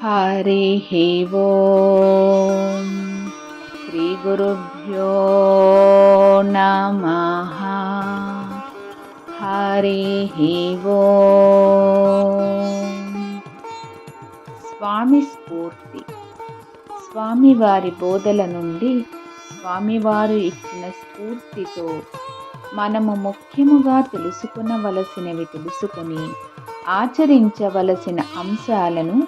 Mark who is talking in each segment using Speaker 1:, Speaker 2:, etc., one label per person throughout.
Speaker 1: हरिः ॐ श्रीगुरुभ्यो नमः हरिः ఓం స్వామి స్ఫూర్తి స్వామివారి బోధల నుండి స్వామివారు ఇచ్చిన స్ఫూర్తితో మనము ముఖ్యముగా తెలుసుకునవలసినవి తెలుసుకుని ఆచరించవలసిన అంశాలను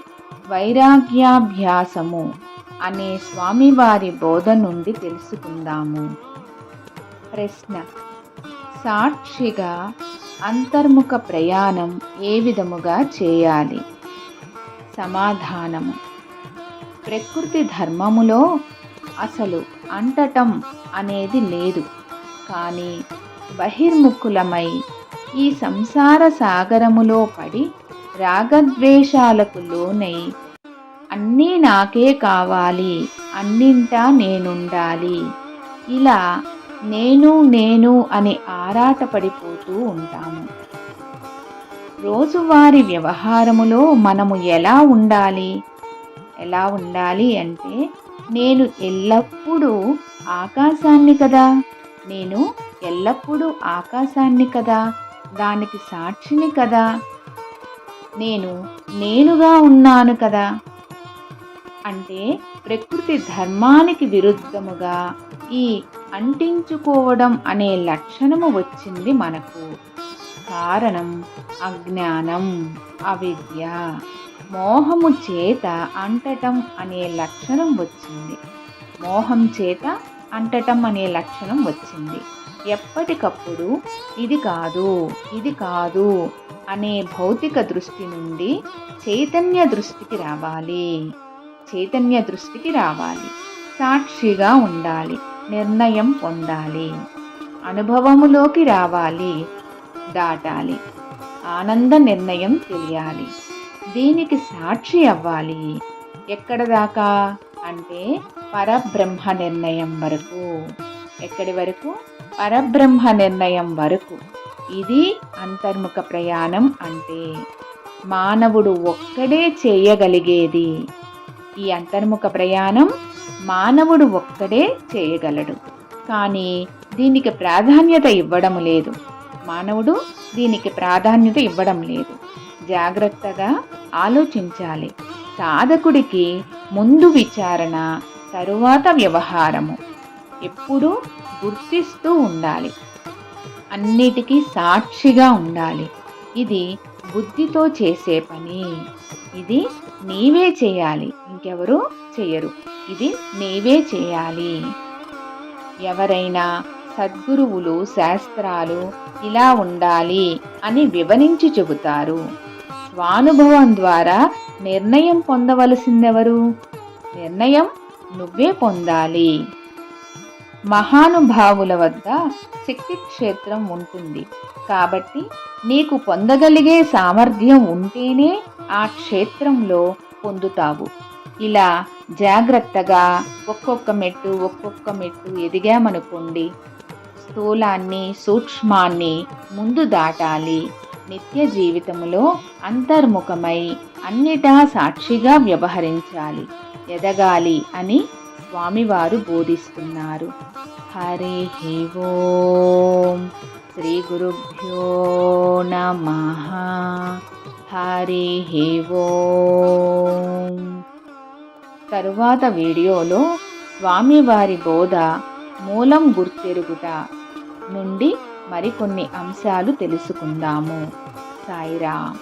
Speaker 1: వైరాగ్యాభ్యాసము అనే స్వామివారి బోధ నుండి తెలుసుకుందాము. ప్రశ్న. సాక్షిగా అంతర్ముఖ ప్రయాణం ఏ విధముగా చేయాలి? సమాధానము. ప్రకృతి ధర్మములో అసలు అంటటం అనేది లేదు. కానీ బహిర్ముఖులమై ఈ సంసార సాగరములో పడి రాగద్వేషాలకు లోనై అన్నీ నాకే కావాలి అన్నింటా నేనుండాలి. ఇలా నేను నేను అని ఆరాటపడిపోతూ ఉంటాము. రోజువారి వ్యవహారములో మనము ఎలా ఉండాలి? ఎలా ఉండాలి అంటే నేను ఎల్లప్పుడూ ఆకాశాన్ని కదా? నేను ఎల్లప్పుడూ ఆకాశాన్ని కదా? దానికి సాక్షిని కదా? నేను నేనుగా ఉన్నాను కదా. అంటే ప్రకృతి ధర్మానికి విరుద్ధముగా ఈ అంటించుకోవడం అనే లక్షణము వచ్చింది మనకు. కారణం అజ్ఞానం అవిద్య. మోహము చేత అంటటం అనే లక్షణం వచ్చింది. మోహం చేత అంటటం అనే లక్షణం వచ్చింది. ఎప్పటికప్పుడు ఇది కాదు ఇది కాదు అనే భౌతిక దృష్టి నుండి చైతన్య దృష్టికి రావాలి. చైతన్య దృష్టికి రావాలి. సాక్షిగా ఉండాలి. నిర్ణయం పొందాలి. అనుభవములోకి రావాలి. దాటాలి. ఆనంద నిర్ణయం తెలియాలి. దీనికి సాక్షి అవ్వాలి. ఎక్కడ దాకా? అంటే పరబ్రహ్మ నిర్ణయం వరకు. ఎక్కడి వరకు? పరబ్రహ్మ నిర్ణయం వరకు. ఇది అంతర్ముఖ ప్రయాణం అంటే మానవుడు ఒక్కడే చేయగలిగేది. ఈ అంతర్ముఖ ప్రయాణం మానవుడు ఒక్కడే చేయగలడు. కానీ దీనికి ప్రాధాన్యత ఇవ్వడం లేదు. మానవుడు దీనికి ప్రాధాన్యత ఇవ్వడం లేదు. జాగ్రత్తగా ఆలోచించాలి. సాధకుడికి ముందు విచారణ తరువాత వ్యవహారము. ఎప్పుడూ గుర్తిస్తూ ఉండాలి. అన్నిటికీ సాక్షిగా ఉండాలి. ఇది బుద్ధితో చేసే పని. ఇది నీవే చేయాలి. ఇంకెవరు చేయరు. ఇది నీవే చేయాలి. ఎవరైనా సద్గురువులు శాస్త్రాలు ఇలా ఉండాలి అని వివరించి చెబుతారు. స్వానుభవం ద్వారా నిర్ణయం పొందవలసిందెవరు? నిర్ణయం నువ్వే పొందాలి. మహానుభావుల వద్ద శక్తి క్షేత్రం ఉంటుంది. కాబట్టి నీకు పొందగలిగే సామర్థ్యం ఉంటేనే ఆ క్షేత్రంలో పొందుతావు. ఇలా జాగ్రత్తగా ఒక్కొక్క మెట్టు ఒక్కొక్క మెట్టు ఎదిగామనుకోండి స్థూలాన్ని సూక్ష్మాన్ని ముందు దాటాలి. నిత్య జీవితంలో అంతర్ముఖమై అన్నిటా సాక్షిగా వ్యవహరించాలి ఎదగాలి అని స్వామివారు బోధిస్తున్నారు. హరి ఓం. శ్రీ గురుభ్యో నమ. హరి ఓం. తరువాత వీడియోలో స్వామివారి బోధ మూలం గుర్తెరుగుట నుండి మరికొన్ని అంశాలు తెలుసుకుందాము. సాయిరామ్